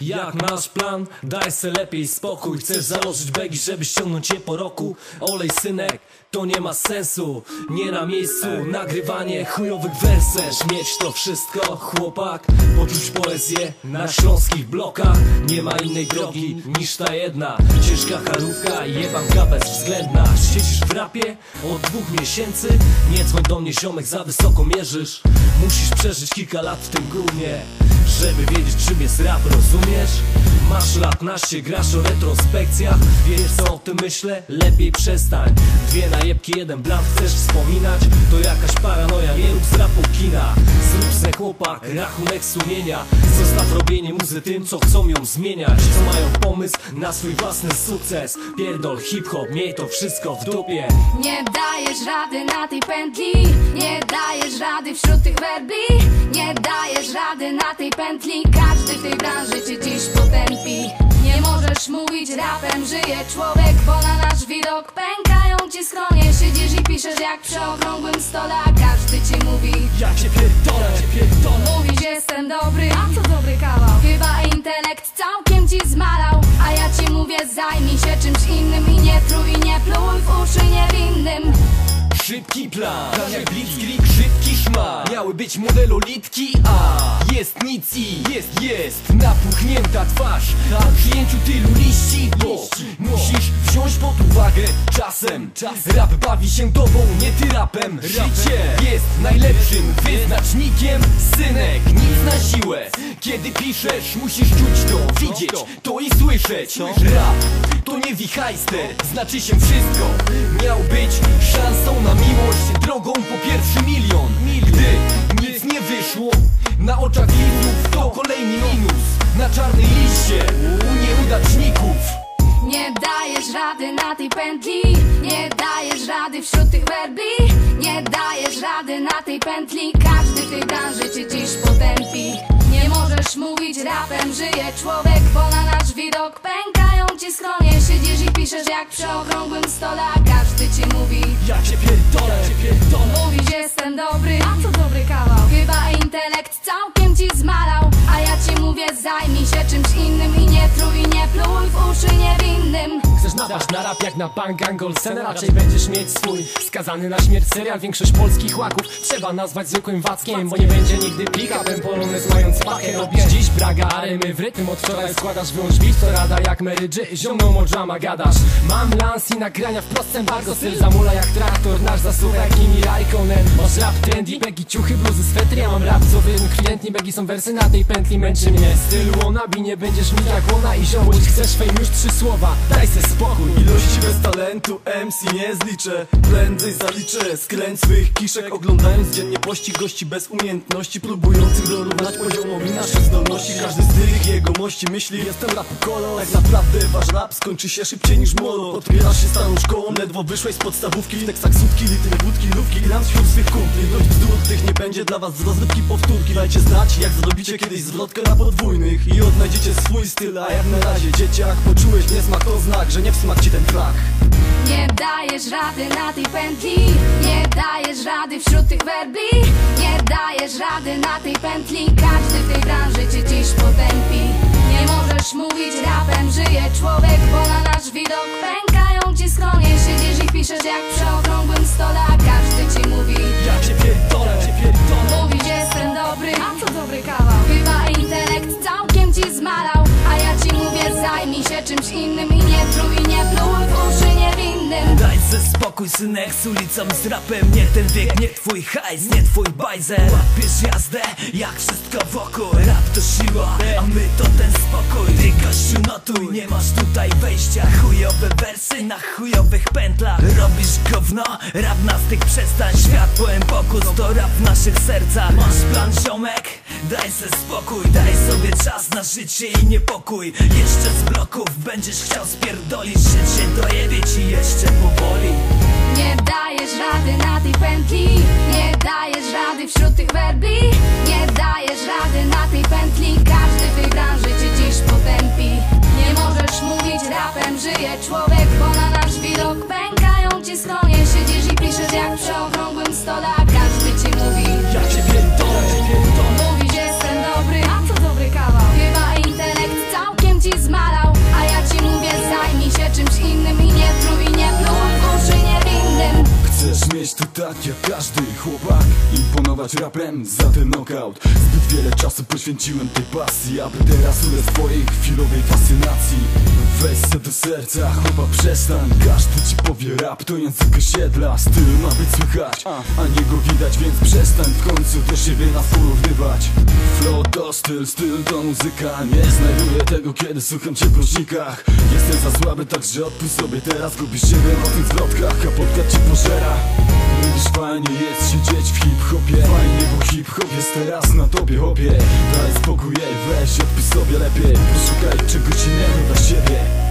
Jak masz plan? Daj se lepiej spokój. Chcesz założyć begi, żeby ściągnąć je po roku? Olej synek, to nie ma sensu. Nie na miejscu, nagrywanie chujowych wersesz Mieć to wszystko, chłopak Poczuć poezję na śląskich blokach. Nie ma innej drogi niż ta jedna. Ciężka charówka i jebanka bezwzględna Siedzisz w rapie od dwóch miesięcy. Nie dzwoń do mnie ziomek, za wysoko mierzysz. Musisz przeżyć kilka lat w tym gównie żeby wiedzieć czym jest rap, rozumiesz? Masz lat naście, grasz o retrospekcjach. Wiesz co o tym myślę? Lepiej przestań. Dwie najebki, jeden blant chcesz wspominać? To jakaś paranoja, nie rób z rapu kina. Zrób se chłopak, rachunek sumienia. Zostaw robienie muzy tym, co chcą ją zmieniać. Co mają pomysł na swój własny sukces? Pierdol hip-hop, miej to wszystko w dupie. Nie dajesz rady na tej pętli. Nie dajesz rady wśród tych werbli. Nie dajesz rady na tej pętli Każdy w tej branży cię dziś potępi. Nie możesz mówić rapem Żyje człowiek, bo na nasz widok Pękają ci skronie. Siedzisz i piszesz jak przy okrągłym stole A każdy ci mówi Ja cię pierdolę, cię pierdolę. Mówisz jestem dobry, a co dobry kawał? Chyba intelekt całkiem ci zmalał A ja ci mówię zajmij się czymś innym I nie truj, nie pluj w uszy niewinnym Szybki plan, tak jak blitzkrieg, szybki szma Miały być modelu litki, a jest nic i jest, jest Napuchnięta twarz, a przyjęciu tylu liści Bo musisz wziąć pod uwagę czasem. Rap bawi się tobą, nie ty rapem. Życie jest najlepszym wyznacznikiem. Synek, nic na siłę. Kiedy piszesz, musisz czuć to, widzieć to. i słyszeć. Rap to nie wichajster, znaczy się wszystko. Miał być szansą na miłość, drogą po pierwszy milion. Gdy nic nie wyszło, na oczach widzów to kolejny minus. Na czarnej liście u nieudaczników. Nie dajesz rady na tej pętli. Nie dajesz rady wśród tych werbli. Nie dajesz rady na tej pętli. Każdy tej branży cię dziś potępi. Nie możesz mówić rapem Żyje człowiek, bo na nasz widok Pękają przy okrągłym stole A każdy ci mówi Ja cię pierdolę, cię pierdolę. Mówisz jestem dobry, a co dobry kawał. Chyba intelekt całkiem ci zmalał A ja ci mówię zajmij się czymś innym I nie truj, nie pluj w uszy niewinnym. Chcesz napaść na rap jak na punk angol scenę Raczej będziesz mieć swój skazany na śmierć serial. Większość polskich łaków trzeba nazwać zwykłym wackiem Bo nie będzie nigdy pick-upem polonez mając pakę Robisz dziś? Braga, a rymy w rytm Od wczoraj składasz wyłącz beat, to rada jak Mary J. Ziomną o gadasz. Mam lans i nagrania wprost embargo Styl. Zamula jak traktor, nasz zasuwa jak Kimi Raikkonen. Masz rap trendy, begi, ciuchy, bluzy, swetry. Ja mam rap, co wiem, klientni, begi są wersy na tej pętli. Męczy mnie styl wannabe, nie będziesz mi jak łona. I ziomuś Chcesz fame? Już trzy słowa, daj se spokój. Ilości bez talentu MC nie zliczę. Prędzej zaliczę. Skręt swych kiszek Oglądając dziennie pościg gości bez umiejętności Próbujących dorównać naszych zdolności Każdy z tych jegomości myśli. Jestem rapu kolor. Tak naprawdę wasz rap skończy się szybciej niż molo. Odbierasz się starą szkołą Ledwo wyszłeś z podstawówki. W tekstach sutki, litry, wódki, lówki Gram wśród swych kumpli. Dość bzdur tych nie będzie dla was z rozrywki powtórki. Dajcie znać jak zrobicie kiedyś zwrotkę na podwójnych I odnajdziecie swój styl. A jak na razie dzieciak poczułeś niesmak to znak Że nie wsmak ci ten frak Nie dajesz rady na tej pętli. Nie dajesz rady wśród tych werbli. Nie dajesz rady na tej pętli mówić rapem Żyje człowiek, bo na nasz widok. Pękają ci skronie Siedzisz i piszesz jak przy okrągłym stole A każdy ci mówi Ja cię pierdolę, cię pierdolę. Mówisz jestem dobry, a co dobry kawał? Chyba intelekt całkiem ci zmalał. A ja ci mówię zajmij się czymś innym I nie truj, nie pluj w uszy niewinnym. Daj ze spokój synek z ulicą z rapem. Niech ten wiek, nie twój hajs, nie twój bajzer. Łapiesz jazdę, jak wszystko wokół. Rap to siła, a my to ten spokój Nie masz tutaj wejścia. Chujowe wersy na chujowych pętlach. Robisz gówno, rap nas tych przestań. Światłem pokus to rap w naszych sercach. Masz plan ziomek? Daj se spokój, daj sobie czas na życie i niepokój. Jeszcze z bloków będziesz chciał spierdolić. Żyć się dojebie ci jeszcze powoli. Nie dajesz rady na tej pętli. Nie dajesz rady wśród tych werbli. Nie dajesz podziękować rapem za ten knockout. Zbyt wiele czasu poświęciłem tej pasji Aby teraz ulec twojej chwilowej fascynacji. Weź se do serca, chłopa przestań. Każdy ci powie rap to język osiedla. Styl ma być słychać, a nie go widać Więc przestań w końcu do siebie nas porównywać. Flow to styl, styl to muzyka. Nie znajduję tego kiedy słucham cię w głośnikach Jestem za słaby, także odpuść sobie teraz. Gubisz siebie na tych zwrotkach, a podcast ci pożera Fajnie jest siedzieć w hip-hopie. Fajnie, bo hip-hop jest teraz na tobie, hopie. Daj spokój, jej, weź odpisz sobie lepiej. Poszukaj czegoś innego dla siebie.